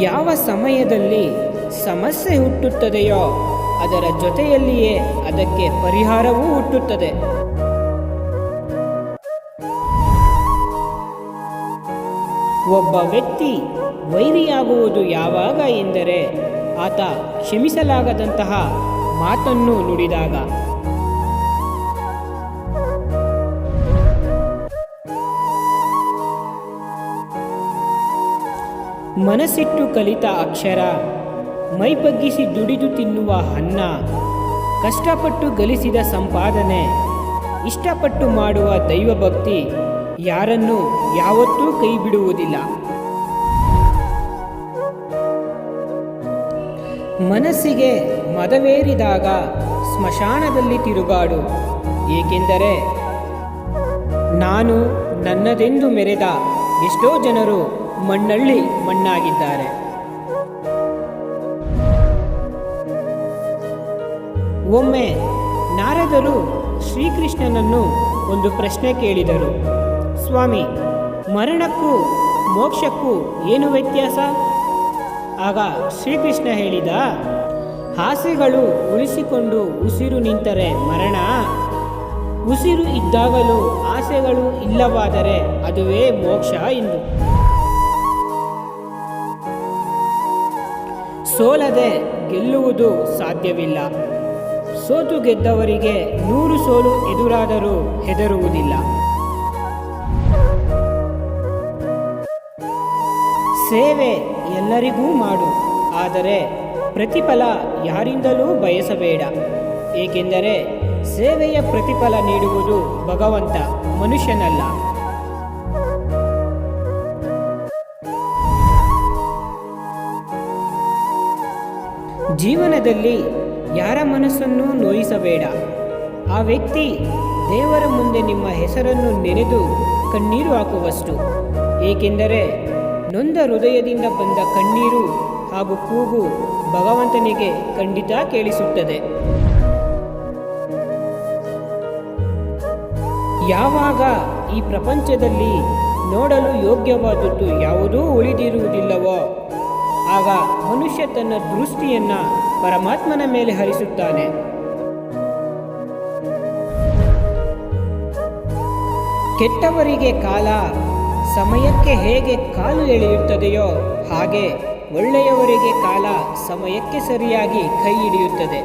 ಯಾವ ಸಮಯದಲ್ಲಿ ಸಮಸ್ಯೆ ಹುಟ್ಟುತ್ತದೆಯೋ ಅದರ ಜೊತೆಯಲ್ಲಿಯೇ ಅದಕ್ಕೆ ಪರಿಹಾರವೂ ಹುಟ್ಟುತ್ತದೆ. ಒಬ್ಬ ವ್ಯಕ್ತಿ ವೈರಿಯಾಗುವುದು ಯಾವಾಗ ಎಂದರೆ ಆತ ಕ್ಷಮಿಸಲಾಗದಂತಹ ಮಾತನ್ನು ನುಡಿದಾಗ. ಮನಸ್ಸಿಟ್ಟು ಕಲಿತ ಅಕ್ಷರ. ಮೈ ಬಗ್ಗಿಸಿ ದುಡಿದು ತಿನ್ನುವ ಅನ್ನ. ಕಷ್ಟಪಟ್ಟು ಗಳಿಸಿದ ಸಂಪಾದನೆ. ಇಷ್ಟಪಟ್ಟು ಮಾಡುವ ದೈವಭಕ್ತಿ ಯಾರನ್ನು ಯಾವತ್ತೂ ಕೈ ಬಿಡುವುದಿಲ್ಲ ಮನಸ್ಸಿಗೆ ಮದವೇರಿದಾಗ ಸ್ಮಶಾನದಲ್ಲಿ ತಿರುಗಾಡು. ಏಕೆಂದರೆ ನಾನು ನನ್ನದೆಂದು ಮೆರೆದ ಎಷ್ಟೋ ಜನರು ಮಣ್ಣಳ್ಳಿ ಮಣ್ಣಾಗಿದ್ದಾರೆ. ಒಮ್ಮೆ ನಾರದರು ಶ್ರೀಕೃಷ್ಣನನ್ನು ಒಂದು ಪ್ರಶ್ನೆ ಕೇಳಿದರು. ಸ್ವಾಮಿ, ಮರಣಕ್ಕೂ ಮೋಕ್ಷಕ್ಕೂ ಏನು ವ್ಯತ್ಯಾಸ? ಆಗ ಶ್ರೀಕೃಷ್ಣ ಹೇಳಿದ ಆಸೆಗಳು ಉಳಿಸಿಕೊಂಡು ಉಸಿರು ನಿಂತರೆ ಮರಣ. ಉಸಿರು ಇದ್ದಾಗಲೂ ಆಸೆಗಳು ಇಲ್ಲವಾದರೆ ಅದುವೇ ಮೋಕ್ಷ ಎಂದು. ಸೋಲದೆ ಗೆಲ್ಲುವುದು ಸಾಧ್ಯವಿಲ್ಲ. ಸೋತು ಗೆದ್ದವರಿಗೆ ನೂರು ಸೋಲು ಎದುರಾದರೂ ಹೆದರುವುದಿಲ್ಲ. ಸೇವೆ ಎಲ್ಲರಿಗೂ ಮಾಡು, ಆದರೆ ಪ್ರತಿಫಲ ಯಾರಿಂದಲೂ ಬಯಸಬೇಡ. ಏಕೆಂದರೆ ಸೇವೆಯ ಪ್ರತಿಫಲ ನೀಡುವುದು ಭಗವಂತ ಮನುಷ್ಯನಲ್ಲ. ಜೀವನದಲ್ಲಿ ಯಾರ ಮನಸ್ಸನ್ನು ನೋಯಿಸಬೇಡ. ಆ ವ್ಯಕ್ತಿ ದೇವರ ಮುಂದೆ ನಿಮ್ಮ ಹೆಸರನ್ನು ನೆನೆದು ಕಣ್ಣೀರು ಹಾಕುವಷ್ಟು. ಏಕೆಂದರೆ ನೊಂದ ಹೃದಯದಿಂದ ಬಂದ ಕಣ್ಣೀರು ಹಾಗೂ ಕೂಗು ಭಗವಂತನಿಗೆ ಖಂಡಿತ ಕೇಳಿಸುತ್ತದೆ. ಯಾವಾಗ ಈ ಪ್ರಪಂಚದಲ್ಲಿ ನೋಡಲು ಯೋಗ್ಯವಾದದ್ದು ಯಾವುದೂ ಉಳಿದಿರುವುದಿಲ್ಲವೋ ಆಗ ಮನುಷ್ಯ ತನ್ನ ದೃಷ್ಟಿಯನ್ನು ಪರಮಾತ್ಮನ ಮೇಲೆ ಹರಿಸುತ್ತಾನೆ. ಕೆಟ್ಟವರಿಗೆ ಕಾಲ ಸಮಯಕ್ಕೆ ಹೇಗೆ ಕಾಲು ಎಳೆಯುತ್ತದೆಯೋ ಹಾಗೆ ಒಳ್ಳೆಯವರಿಗೆ ಕಾಲ ಸಮಯಕ್ಕೆ ಸರಿಯಾಗಿ ಕೈ ಹಿಡಿಯುತ್ತದೆ.